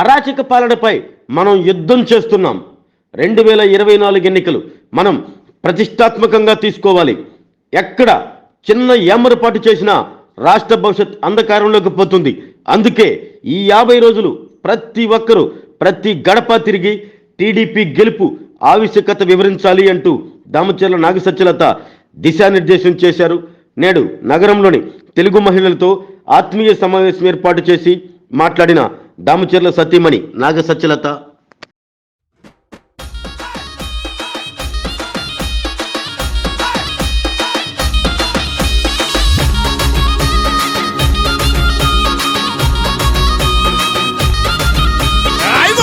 అరాచక పాలనపై మనం యుద్ధం చేస్తున్నాం. రెండు వేల ఇరవై నాలుగు ఎన్నికలు మనం ప్రతిష్టాత్మకంగా తీసుకోవాలి. ఎక్కడ చిన్న ఏమరపాటు చేసినా రాష్ట్ర భవిష్యత్ అంధకారంలోకి పోతుంది. అందుకే ఈ యాభై రోజులు ప్రతి ఒక్కరూ ప్రతి గడప తిరిగి టీడీపీ గెలుపు ఆవశ్యకత వివరించాలి అంటూ దామచర్ల నాగసత్యలత దిశానిర్దేశం చేశారు. నేడు నగరంలోని తెలుగు మహిళలతో ఆత్మీయ సమావేశం ఏర్పాటు చేసి మాట్లాడిన దామచర్ల సతీమణి నాగ సత్యలత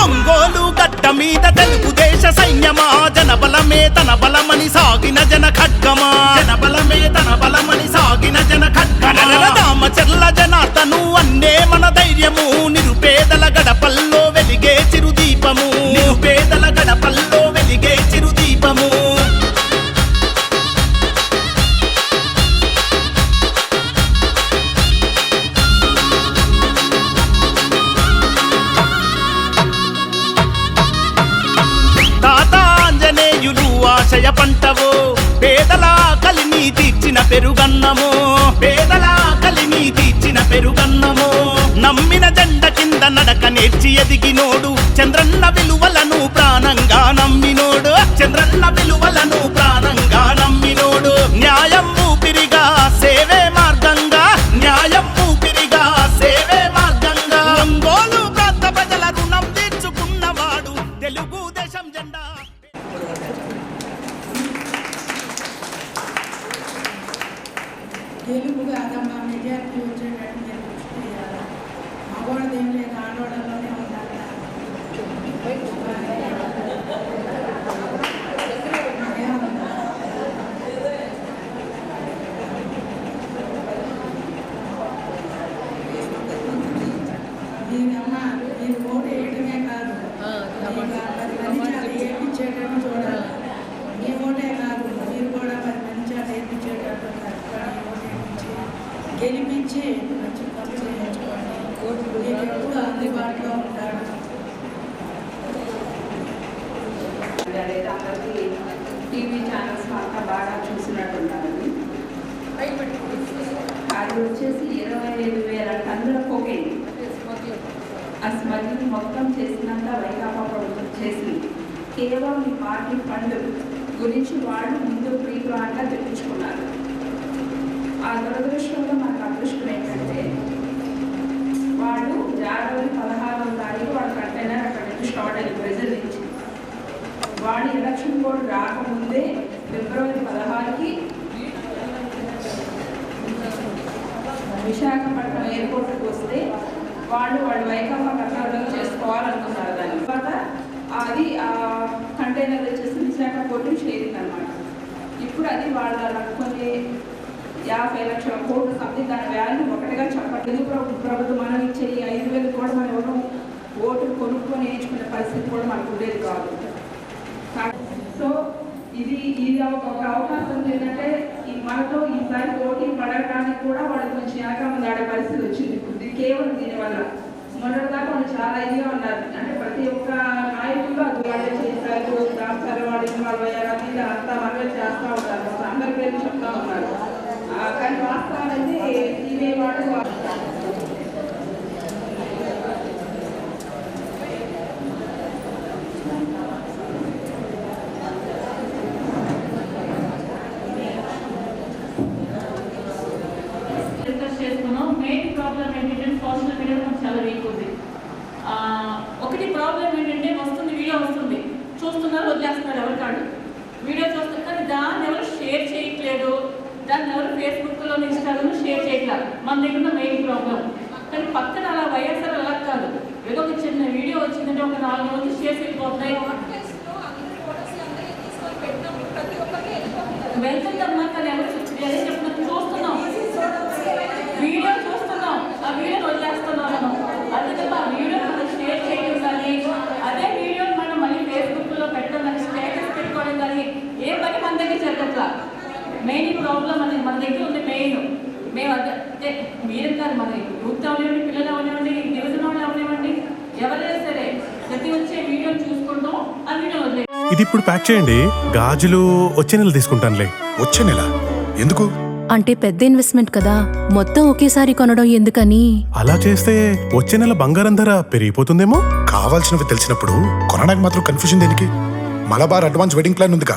ఒంగోలు గడ్డ మీద తెలుగుదేశ సైన్యమా? జనబలమే తన బలమని సాగిన జన ఖడ్గమా జనబలమే తన బలమని సాగిన జన ఖడ్గమా చెల్ల జనాతను అన్నే మన ధైర్యము. నిరుపేదల గడపల్లో వెలిగే చిరుదీపము. నిరుపేదల గడపల్లో వెలిగే చిరుదీపము. ఆశయ పంటవో పెరుగన్నము పేదల కలిని తీర్చిన పెరుగన్నము. నమ్మిన జెండ కింద నడక నేర్చి ఎదిగినోడు చంద్రన్న విలువలను ప్రాణంగా నమ్మిన గెలిపించి మంచి పనులు చేయించుకోండి మీకు ఎప్పుడు అందుబాటులో ఉంటాడు అందరికీ టీవీ ఛానల్స్ అంతా బాగా చూసినట్టున్నారని అది వచ్చేసి ఇరవై ఐదు వేల టన్నుల కోకేన్ ఆ స్మగ్లింగ్ మొత్తం చేసినంత వైకాపా ప్రభుత్వం చేసింది. కేవలం ఈ పార్టీ ఫండ్ గురించి వాళ్ళు ముందు ప్రీ ఆ దురదృష్టంలో మనకు అదృష్టం ఏంటంటే వాళ్ళు జనవరి పదహారవ తారీఖు వాడు కంటైనర్ అక్కడ నుంచి స్టార్ట్ అయ్యి ప్రెజర్ నుంచి వాడి ఎలక్షన్ కోడ్ రాకముందే ఫిబ్రవరి పదహారుకి విశాఖపట్నం ఎయిర్పోర్ట్కి వస్తే వాళ్ళు వాళ్ళు వైకాపా కట్టడం చేసుకోవాలనుకున్నారు దాని తర్వాత అది ఆ కంటైనర్ వచ్చేసి పోర్టు చేరింది అనమాట ఇప్పుడు అది వాళ్ళు అనుకునే యాభై లక్షల కోట్లు సంథింగ్ దాని వాల్యూ ఒకటిగా చెప్పండి ఎందుకు ప్రభుత్వం మనం ఇచ్చే ఈ ఐదు వేలు కూడా మనం ఎవరు ఓటు కొనుక్కొని వేయించుకునే పరిస్థితి కూడా మనకు ఉండేది కాదు. సో ఇది ఇది ఒక అవకాశం ఉంది ఏంటంటే ఈ మనతో ఈసారి పోటీ పడటానికి కూడా వాళ్ళకి కొంచెం ఏకామంది ఆడే పరిస్థితి వచ్చింది. ఇప్పుడు ఇది కేవలం దీనివల్ల. మొన్నటిదాకా వాళ్ళు చాలా ఇదిగా ఉన్నారు. అంటే ప్రతి ఒక్క నాయకులు అది వాళ్ళే చేశారు రాస్తారు వాళ్ళు ఇన్వాల్వ్ అయ్యారు అది అంతా మనమే చేస్తూ ఉంటారు అందరి పేరు చెప్తా ఉన్నారు. కానీ వాస్తవానికి టీవీ వాళ్ళు మెయిన్ ప్రాబ్లం ఏంటంటే సోషల్ మీడియా మనకు చాలా వీక్ ఉంది. ఒకటి ప్రాబ్లం ఏంటంటే వస్తుంది వీడియో వస్తుంది. చూస్తున్నారు వదిలేస్తున్నారు ఎవరి కాడు? వీడియో చూస్తారు కానీ దాన్ని ఎవరు షేర్ చేయట్లేదు. దాన్ని ఎవరు ఫేస్బుక్లో ఇన్స్టాలో షేర్ చేయట్లేదు మన దగ్గర మెయిన్ ప్రాబ్లం కానీ పక్కన అలా వైఎస్ఆర్ అలా కాదు. ఏదో ఒక చిన్న వీడియో వచ్చిందంటే ఒక నాలుగు రోజులు షేర్ అయిపోతాయి వెళ్తుందమ్మా కానీ ఎవరు అదే చెప్తున్నారు చూస్తున్నాం వీడియో చూస్తున్నాం ఆ వీడియో వదిలేస్తున్నాం మనం అందుకే ఆ వీడియో మనం షేర్ చేయడం కానీ అదే వీడియో మనం మళ్ళీ ఫేస్బుక్లో పెట్టడం కానీ స్టేటస్ పెట్టుకోవడం కానీ ఏ పని మన దగ్గర జరగట్లా మెయిన్ ప్రాబ్లం అనేది మన దగ్గర ఉంది మెయిన్ మేము అదే అంటే మీరే కాదు మన యూత్ అవనివ్వండి పిల్లలు అవనివ్వండి దిగుతున్న వాళ్ళు అవనివ్వండి ఎవరైనా సరే గాజునే వదిలే ఇది ఇప్పుడు ప్యాక్ చేయండి. గాజులు వచ్చే నెల తీసుకుంటానులే. వచ్చే నెల? ఎందుకు? అంటే పెద్ద ఇన్వెస్ట్మెంట్ కదా. మొత్తం ఒకేసారి కొనడం ఎందుకని? అలా చేస్తే వచ్చే నెల బంగారం ధర పెరిగిపోతుందేమో? కావాల్సినవి తెలిసినప్పుడు కొనడానికి మాత్రం కన్ఫ్యూజన్ దేనికి? మలబార్ అడ్వాన్స్ వెడ్డింగ్ ప్లాన్ ఉందిగా.